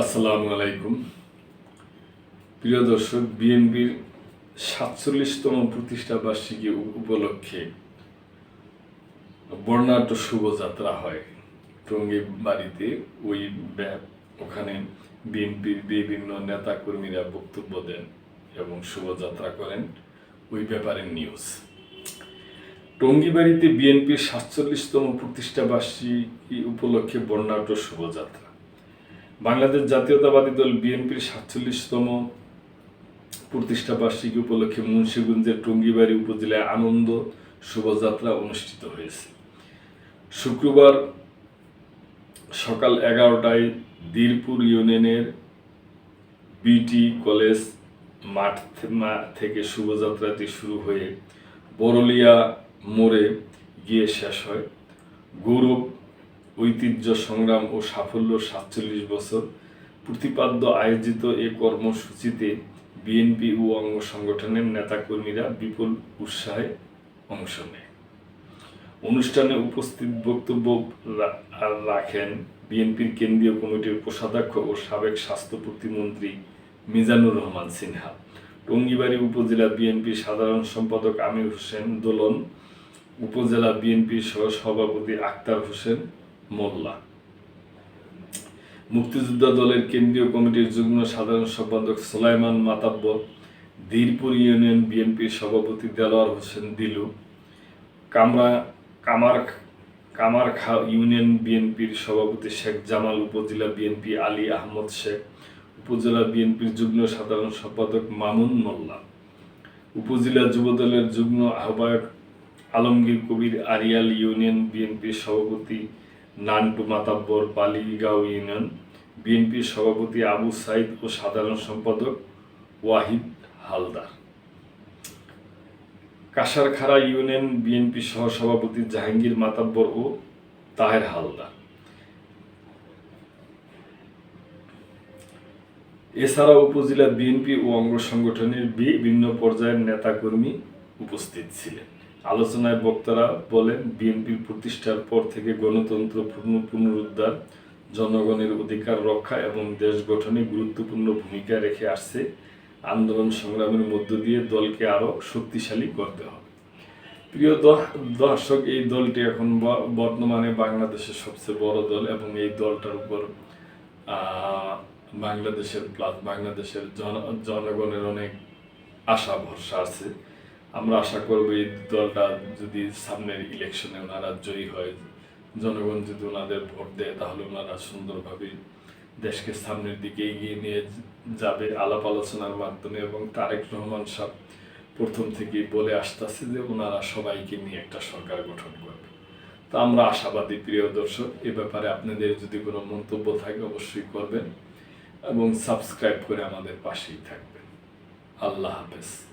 আসসালামু আলাইকুম। প্রিয় দর্শক, বিএনপির সাতচল্লিশতম প্রতিষ্ঠা বার্ষিকী উপলক্ষে বর্ণাঢ্য শুভযাত্রা হয় টঙ্গী বাড়িতে। ওই ওখানে বিএনপির বিভিন্ন নেতা কর্মীরা বক্তব্য দেন এবং শুভযাত্রা করেন ওই ব্যাপারে নিউজ। টঙ্গীবাড়িতে বিএনপির সাতচল্লিশতম প্রতিষ্ঠা বার্ষিকী উপলক্ষে বর্ণাঢ্য শুভযাত্রা। বাংলাদেশ জাতীয়তাবাদী দল বিএনপির সাতচল্লিশতম প্রতিষ্ঠা বার্ষিকী উপলক্ষে মুন্সিগঞ্জের টঙ্গিবাড়ি উপজেলায় আনন্দ শোভাযাত্রা অনুষ্ঠিত হয়েছে। শুক্রবার সকাল এগারোটায় দীরপুর ইউনিয়নের বিটি কলেজ মাঠ থেকে শোভাযাত্রাটি শুরু হয়ে বরলিয়া মোড়ে গিয়ে শেষ হয়। গৌরব ঐতিহ্য সংগ্রাম ও সাফল্য সাতচল্লিশ বছর। প্রতিপাদ্য আয়োজিত এ কর্মসূচিতে বিএনপি ও অঙ্গ সংগঠনের নেতাকর্মীরা বিপুল উৎসাহে অংশ নেয়। অনুষ্ঠানে উপস্থিত বক্তব্য রাখেন বিএনপির কেন্দ্রীয় কমিটির কোষাধ্যক্ষ ও সাবেক স্বাস্থ্য প্রতিমন্ত্রী মিজানুর রহমান সিনহা। টঙ্গিবাড়ি উপজেলা বিএনপির সাধারণ সম্পাদক আমির হোসেন দোলন, উপজেলা বিএনপির সহ সভাপতি আক্তার হোসেন মোল্লা। মুক্তিযোদ্ধা দলের কেন্দ্রীয় কমিটির যুগ্ম সাধারণ সম্পাদক সোলাইমান মাতাব্বর ধীরপুর ইউনিয়ন বিএনপির সভাপতি দেলোয়ার হোসেন দিলু, কামরা, কামার, কামারখা ইউনিয়ন বিএনপির সভাপতি শেখ জামাল, উপজেলা বিএনপি আলী আহমদ শেখ, উপজেলা বিএনপির যুগ্ম সাধারণ সম্পাদক মামুন মোল্লা, উপজেলা যুবদলের যুগ্ম আহ্বায়ক আলমগীর কবির আরিয়াল ইউনিয়ন বিএনপির সভাপতি নান্টু মাতাব্বর বালিগাঁও ইউনিয়ন। বিএনপির সভাপতি আবু সাইদ ও সাধারণ সম্পাদক ওয়াহিদ হালদার। কাসারখাড়া ইউনিয়ন বিএনপি সহসভাপতি জাহাঙ্গীর মাতাব্বর ও তাহের হালদার। এছাড়া উপজেলা বিএনপি ও অঙ্গ সংগঠনের বিভিন্ন পর্যায়ের নেতাকর্মী উপস্থিত ছিলেন। আলোচনায় বক্তারা বলেন বিএনপির প্রতিষ্ঠার পর থেকে গণতন্ত্র পুনরুদ্ধার, জনগণের অধিকার রক্ষা এবং দেশ গঠনে গুরুত্বপূর্ণ ভূমিকা রেখে আসছে। আন্দোলন সংগ্রামের মধ্য দিয়ে দলকে আরও শক্তিশালী করতে হবে। প্রিয় দর্শক, এই দলটি এখন বর্তমানে বাংলাদেশের সবচেয়ে বড় দল এবং এই দলটার উপর বাংলাদেশের প্লাস, বাংলাদেশের জন, জনগণের অনেক আশা, ভরসা আছে। আমরা আশা করব এই দলটা যদি সামনের ইলেকশনে ওনারা জয়ী হয়, জনগণ যদি ওনাদের ভোট দেয়, তাহলে ওনারা সুন্দরভাবে দেশকে সামনের দিকে এগিয়ে নিয়ে যাবে। আলাপ আলোচনার মাধ্যমে এবং তারেক রহমান সাহেব প্রথম থেকেই বলে আসতেছে যে ওনারা সবাইকে নিয়ে একটা সরকার গঠন করবে। তো আমরা আশাবাদী প্রিয় দর্শক, এ ব্যাপারে আপনাদের যদি কোনো মন্তব্য থাকে অবশ্যই করবেন এবং সাবস্ক্রাইব করে আমাদের পাশেই থাকবেন। আল্লাহ হাফেজ।